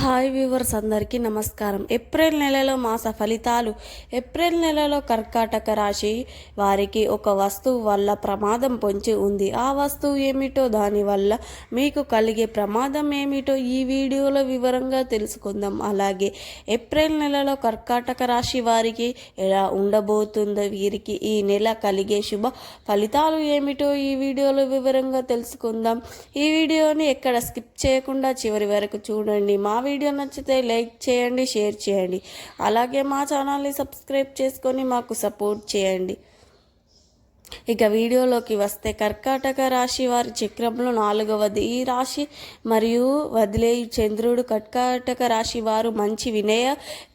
Hi viewers అందరికీ నమస్కారం. April నెలలో మాస ఫలితాలు. ఏప్రిల్ నెలలో కర్కాటక రాశి వారికి ఒక వస్తువు వల్ల ప్రమాదం పొంచి ఉంది. ఆ వస్తువు ఏమిటో దానివల్ల మీకు కలిగే ప్రమాదం ఏమిటో ఈ వీడియోలో వివరంగా తెలుసుకుందాం. అలాగే ఏప్రిల్ నెలలో కర్కాటక రాశి వారికి ఎలా ఉండబోతుందో వీరికి ఈ నెల కలిగే శుభ ఫలితాలు ఏమిటో ఈ వీడియోలో వివరంగా తెలుసుకుందాం. ఈ వీడియోని ఎక్కడ స్కిప్ చేయకుండా చివరి వరకు చూడండి. మా వీడియో నచ్చితే లైక్ చేయండి షేర్ చేయండి. అలాగే మా ఛానల్ని సబ్స్క్రైబ్ చేసుకొని మాకు సపోర్ట్ చేయండి. ఇక వీడియోలోకి వస్తే కర్కాటక రాశి వారి చక్రంలో నాలుగవది. ఈ రాశి మరియు వదిలే చంద్రుడు కర్కాటక రాశి వారు మంచి వినయ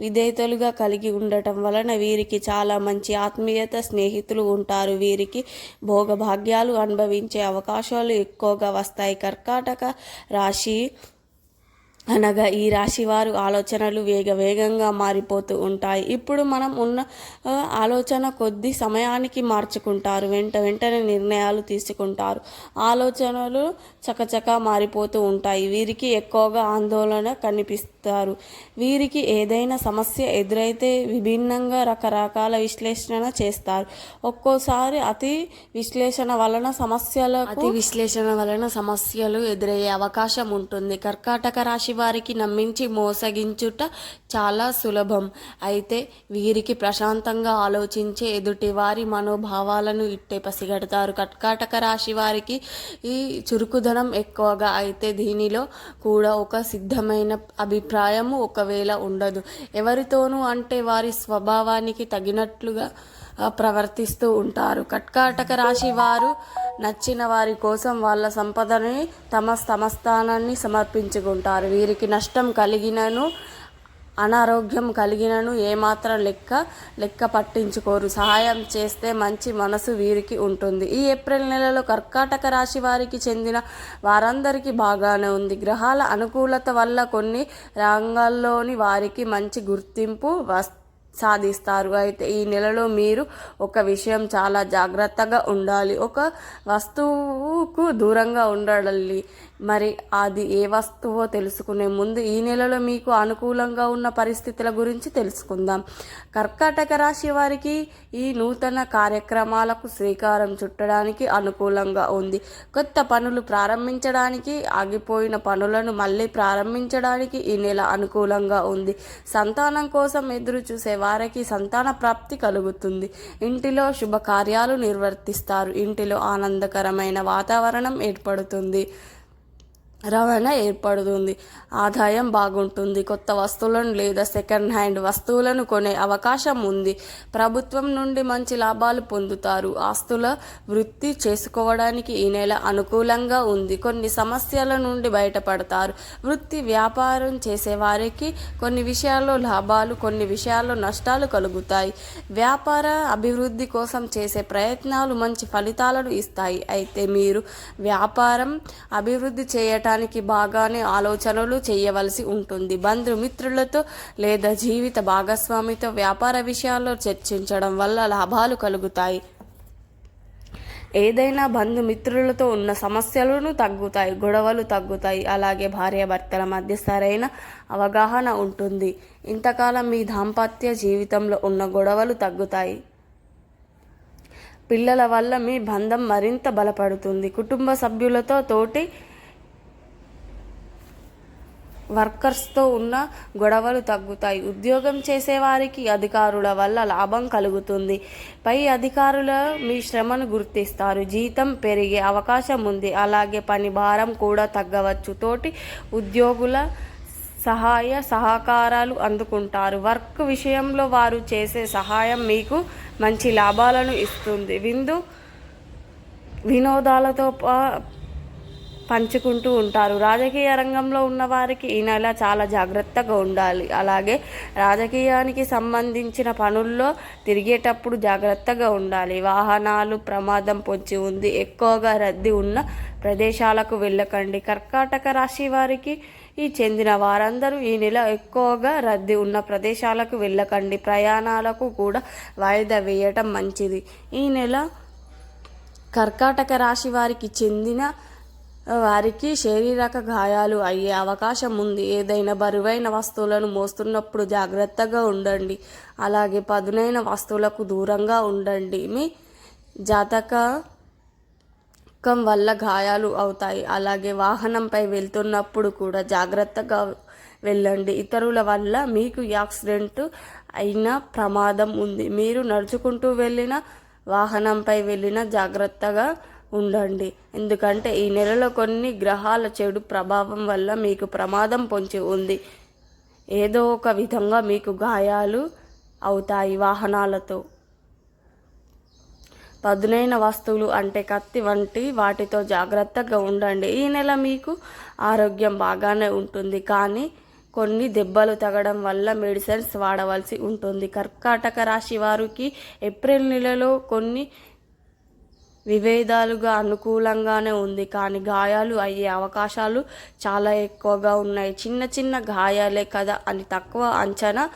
విధేయతలుగా కలిగి ఉండటం వలన వీరికి చాలా మంచి ఆత్మీయత స్నేహితులు ఉంటారు. వీరికి భోగభాగ్యాలు అనుభవించే అవకాశాలు ఎక్కువగా వస్తాయి. కర్కాటక రాశి అనగా ఈ రాశి వారు ఆలోచనలు వేగ వేగంగా మారిపోతూ ఉంటాయి. ఇప్పుడు మనం ఉన్న ఆలోచన కొద్ది సమయానికి మార్చుకుంటారు. వెంట వెంటనే నిర్ణయాలు తీసుకుంటారు. ఆలోచనలు చకచక మారిపోతూ ఉంటాయి. వీరికి ఎక్కువగా ఆందోళన కనిపిస్తారు. వీరికి ఏదైనా సమస్య ఎదురైతే విభిన్నంగా రకరకాల విశ్లేషణ చేస్తారు. ఒక్కోసారి అతి విశ్లేషణ వలన సమస్యలు అతి విశ్లేషణ వలన సమస్యలు ఎదురయ్యే అవకాశం ఉంటుంది. కర్కాటక రాశి వారికి నమ్మించి మోసగించుట చాలా సులభం. అయితే వీరికి ప్రశాంతంగా ఆలోచించే ఎదుటి వారి మనోభావాలను ఇట్టే పసిగడతారు. కర్కాటక రాశి వారికి ఈ చురుకుదనం ఎక్కువగా. అయితే దీనిలో కూడా ఒక సిద్ధమైన అభిప్రాయము ఒకవేళ ఉండదు. ఎవరితోనూ అంటే వారి స్వభావానికి తగినట్లుగా ప్రవర్తిస్తూ ఉంటారు. కర్కాటక రాశి వారు నచ్చిన వారి కోసం వాళ్ళ సంపదని తమ సమస్థానాన్ని సమర్పించుకుంటారు. వీరికి నష్టం కలిగినను అనారోగ్యం కలిగినను ఏమాత్రం లెక్క లెక్క పట్టించుకోరు. సహాయం చేస్తే మంచి మనసు వీరికి ఉంటుంది. ఈ ఏప్రిల్ నెలలో కర్కాటక రాశి వారికి చెందిన వారందరికీ బాగానే ఉంది. గ్రహాల అనుకూలత వల్ల కొన్ని రంగాల్లోని వారికి మంచి గుర్తింపు వస్తుంది సాధిస్తారు. అయితే ఈ నెలలో మీరు ఒక విషయం చాలా జాగ్రత్తగా ఉండాలి. ఒక వస్తువుకు దూరంగా ఉండాలి. మరి అది ఏ వస్తువో తెలుసుకునే ముందు ఈ నెలలో మీకు అనుకూలంగా ఉన్న పరిస్థితుల గురించి తెలుసుకుందాం. కర్కాటక రాశి వారికి ఈ నూతన కార్యక్రమాలకు శ్రీకారం చుట్టడానికి అనుకూలంగా ఉంది. కొత్త పనులు ప్రారంభించడానికి ఆగిపోయిన పనులను మళ్ళీ ప్రారంభించడానికి ఈ నెల అనుకూలంగా ఉంది. సంతానం కోసం ఎదురు చూసే వారికి సంతాన ప్రాప్తి కలుగుతుంది. ఇంటిలో శుభకార్యాలు నిర్వర్తిస్తారు. ఇంటిలో ఆనందకరమైన వాతావరణం ఏర్పడుతుంది. రవాణా ఏర్పడుతుంది. ఆదాయం బాగుంటుంది. కొత్త వస్తువులను లేదా సెకండ్ హ్యాండ్ వస్తువులను కొనే అవకాశం ఉంది. ప్రభుత్వం నుండి మంచి లాభాలు పొందుతారు. ఆస్తుల వృత్తి చేసుకోవడానికి ఈ నెల అనుకూలంగా ఉంది. కొన్ని సమస్యల నుండి బయటపడతారు. వృత్తి వ్యాపారం చేసేవారికి కొన్ని విషయాల్లో లాభాలు కొన్ని విషయాల్లో నష్టాలు కలుగుతాయి. వ్యాపార అభివృద్ధి కోసం చేసే ప్రయత్నాలు మంచి ఫలితాలను ఇస్తాయి. అయితే మీరు వ్యాపారం అభివృద్ధి చేయటానికి బాగానే ఆలోచనలు చేయవలసి ఉంటుంది. బంధుమిత్రులతో లేదా జీవిత భాగస్వామితో వ్యాపార విషయాల్లో చర్చించడం వల్ల లాభాలు కలుగుతాయి. ఏదైనా బంధుమిత్రులతో ఉన్న సమస్యలను తగ్గుతాయి గొడవలు తగ్గుతాయి. అలాగే భార్యాభర్తల మధ్య సరైన అవగాహన ఉంటుంది. ఇంతకాలం మీ దాంపత్య జీవితంలో ఉన్న గొడవలు తగ్గుతాయి. పిల్లల వల్ల మీ బంధం మరింత బలపడుతుంది. కుటుంబ సభ్యులతో తోటి వర్కర్స్తో ఉన్న గొడవలు తగ్గుతాయి. ఉద్యోగం చేసేవారికి అధికారుల వల్ల లాభం కలుగుతుంది. పై అధికారుల మీ శ్రమను గుర్తిస్తారు. జీతం పెరిగే అవకాశం ఉంది. అలాగే పని భారం కూడా తగ్గవచ్చు. తోటి ఉద్యోగుల సహాయ సహకారాలు అందుకుంటారు. వర్క్ విషయంలో వారు చేసే సహాయం మీకు మంచి లాభాలను ఇస్తుంది. విందు వినోదాలతో పా- పంచుకుంటూ ఉంటారు. రాజకీయ రంగంలో ఉన్న వారికి ఈ నెల చాలా జాగ్రత్తగా ఉండాలి. అలాగే రాజకీయానికి సంబంధించిన పనుల్లో తిరిగేటప్పుడు జాగ్రత్తగా ఉండాలి. వాహనాలు ప్రమాదం పొంచి ఉంది. ఎక్కువగా రద్దీ ఉన్న ప్రదేశాలకు వెళ్ళకండి. కర్కాటక రాశి వారికి ఈ చెందిన వారందరూ ఈ నెల ఎక్కువగా రద్దీ ఉన్న ప్రదేశాలకు వెళ్ళకండి. ప్రయాణాలకు కూడా వాయిదా వేయటం మంచిది. ఈ నెల కర్కాటక రాశి వారికి చెందిన వారికి శారీరక గాయాలు అయ్యే అవకాశం ఉంది. ఏదైనా బరువైన వస్తువులను మోస్తున్నప్పుడు జాగ్రత్తగా ఉండండి. అలాగే పదునైన వస్తువులకు దూరంగా ఉండండి. మీ జాతకం వల్ల గాయాలు అవుతాయి. అలాగే వాహనంపై వెళ్తున్నప్పుడు కూడా జాగ్రత్తగా వెళ్ళండి. ఇతరుల వల్ల మీకు యాక్సిడెంట్ అయిన ప్రమాదం ఉంది. మీరు నడుచుకుంటూ వెళ్ళిన వాహనంపై వెళ్ళిన జాగ్రత్తగా ఉండండి. ఎందుకంటే ఈ నెలలో కొన్ని గ్రహాల చెడు ప్రభావం వల్ల మీకు ప్రమాదం పొంచి ఉంది. ఏదో ఒక విధంగా మీకు గాయాలు అవుతాయి వాహనాలతో. పదునైన వస్తువులు అంటే కత్తి వంటి వాటితో జాగ్రత్తగా ఉండండి. ఈ నెల మీకు ఆరోగ్యం బాగానే ఉంటుంది. కానీ కొన్ని దెబ్బలు తగడం వల్ల మెడిసిన్స్ వాడవలసి ఉంటుంది. కర్కాటక రాశి వారికి ఏప్రిల్ నెలలో కొన్ని విభేదాలుగా అనుకూలంగానే ఉంది. కానీ గాయాలు అయ్యే అవకాశాలు చాలా ఎక్కువగా ఉన్నాయి. చిన్న చిన్న గాయాలే కదా అని తక్కువ అంచనా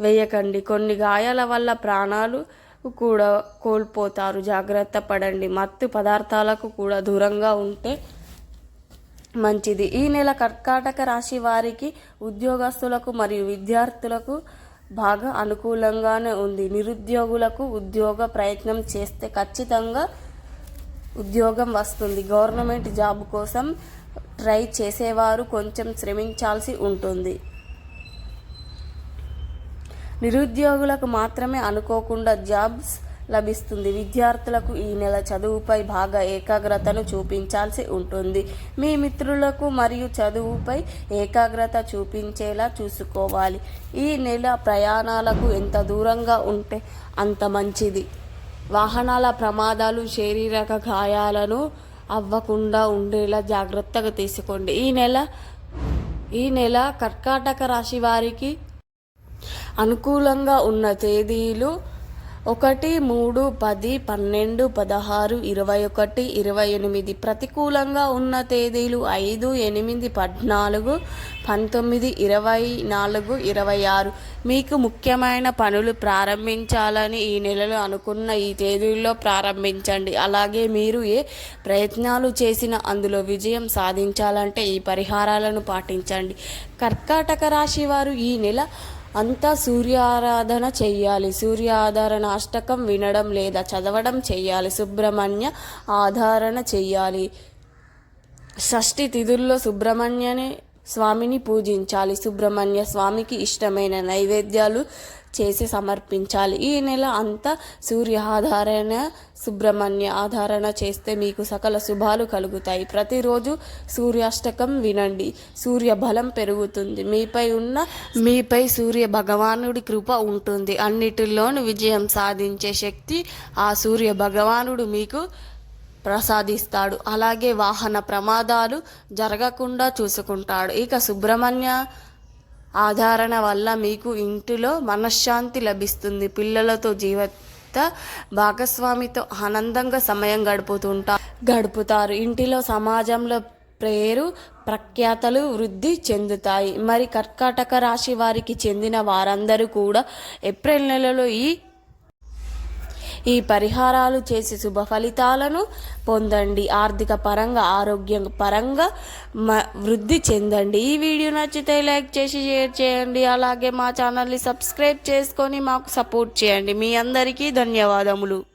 వేయకండి. కొన్ని గాయాల వల్ల ప్రాణాలు కూడా కోల్పోతారు. జాగ్రత్త పడండి. మత్తు పదార్థాలకు కూడా దూరంగా ఉంటే మంచిది. ఈ నెల కర్కాటక రాశి వారికి ఉద్యోగస్తులకు మరియు విద్యార్థులకు బాగా అనుకూలంగానే ఉంది. నిరుద్యోగులకు ఉద్యోగ ప్రయత్నం చేస్తే ఖచ్చితంగా ఉద్యోగం వస్తుంది. గవర్నమెంట్ జాబ్ కోసం ట్రై చేసేవారు కొంచెం శ్రమించాల్సి ఉంటుంది. నిరుద్యోగులకు మాత్రమే అనుకోకుండా జాబ్స్ లభిస్తుంది. విద్యార్థులకు ఈ నెల చదువుపై బాగా ఏకాగ్రతను చూపించాల్సి ఉంటుంది. మీ మిత్రులకు మరియు చదువుపై ఏకాగ్రత చూపించేలా చూసుకోవాలి. ఈ నెల ప్రయాణాలకు ఎంత దూరంగా ఉంటే అంత మంచిది. వాహనాల ప్రమాదాలు శారీరక గాయాలను అవ్వకుండా ఉండేలా జాగ్రత్తగా తీసుకోండి. ఈ నెల ఈ నెల కర్కాటక రాశి వారికి అనుకూలంగా ఉన్న తేదీలు ఒకటి మూడు పది పన్నెండు పదహారు ఇరవై ఒకటి ఇరవై ఎనిమిది. ప్రతికూలంగా ఉన్న తేదీలు ఐదు ఎనిమిది పద్నాలుగు పంతొమ్మిది ఇరవై నాలుగు ఇరవై ఆరు. మీకు ముఖ్యమైన పనులు ప్రారంభించాలని ఈ నెలలో అనుకున్న ఈ తేదీల్లో ప్రారంభించండి. అలాగే మీరు ఏ ప్రయత్నాలు చేసినా అందులో విజయం సాధించాలంటే ఈ పరిహారాలను పాటించండి. కర్కాటక రాశి వారు ఈ నెల అంతా సూర్యారాధన చెయ్యాలి. సూర్యాధారణ అష్టకం వినడం లేదా చదవడం చెయ్యాలి. సుబ్రహ్మణ్య ఆధారణ చెయ్యాలి. షష్ఠి తిథుల్లో సుబ్రహ్మణ్యని స్వామిని పూజించాలి. సుబ్రహ్మణ్య స్వామికి ఇష్టమైన నైవేద్యాలు చేసి సమర్పించాలి. ఈ నెల అంతా సూర్య ఆధారణ సుబ్రహ్మణ్య ఆధారణ చేస్తే మీకు సకల శుభాలు కలుగుతాయి. ప్రతిరోజు సూర్యాష్టకం వినండి. సూర్య బలం పెరుగుతుంది. మీపై ఉన్న మీపై సూర్య భగవానుడి కృప ఉంటుంది. అన్నిటిలోనూ విజయం సాధించే శక్తి ఆ సూర్య భగవానుడు మీకు ప్రసాదిస్తాడు. అలాగే వాహన ప్రమాదాలు జరగకుండా చూసుకుంటాడు. ఇక సుబ్రహ్మణ్య ఆధారణ వల్ల మీకు ఇంటిలో మనశ్శాంతి లభిస్తుంది. పిల్లలతో జీవిత భాగస్వామితో ఆనందంగా సమయం గడుపుతుంటా గడుపుతారు. ఇంటిలో సమాజంలో పేరు ప్రఖ్యాతలు వృద్ధి చెందుతాయి. మరి కర్కాటక రాశి వారికి చెందిన వారందరూ కూడా ఏప్రిల్ నెలలో ఈ ఈ పరిహారాలు చేసి శుభ ఫలితాలను పొందండి. ఆర్థిక పరంగా ఆరోగ్య పరంగా మ వృద్ధి చెందండి. ఈ వీడియో నచ్చితే లైక్ చేసి షేర్ చేయండి. అలాగే మా ఛానల్ని సబ్స్క్రైబ్ చేసుకొని మాకు సపోర్ట్ చేయండి. మీ అందరికీ ధన్యవాదములు.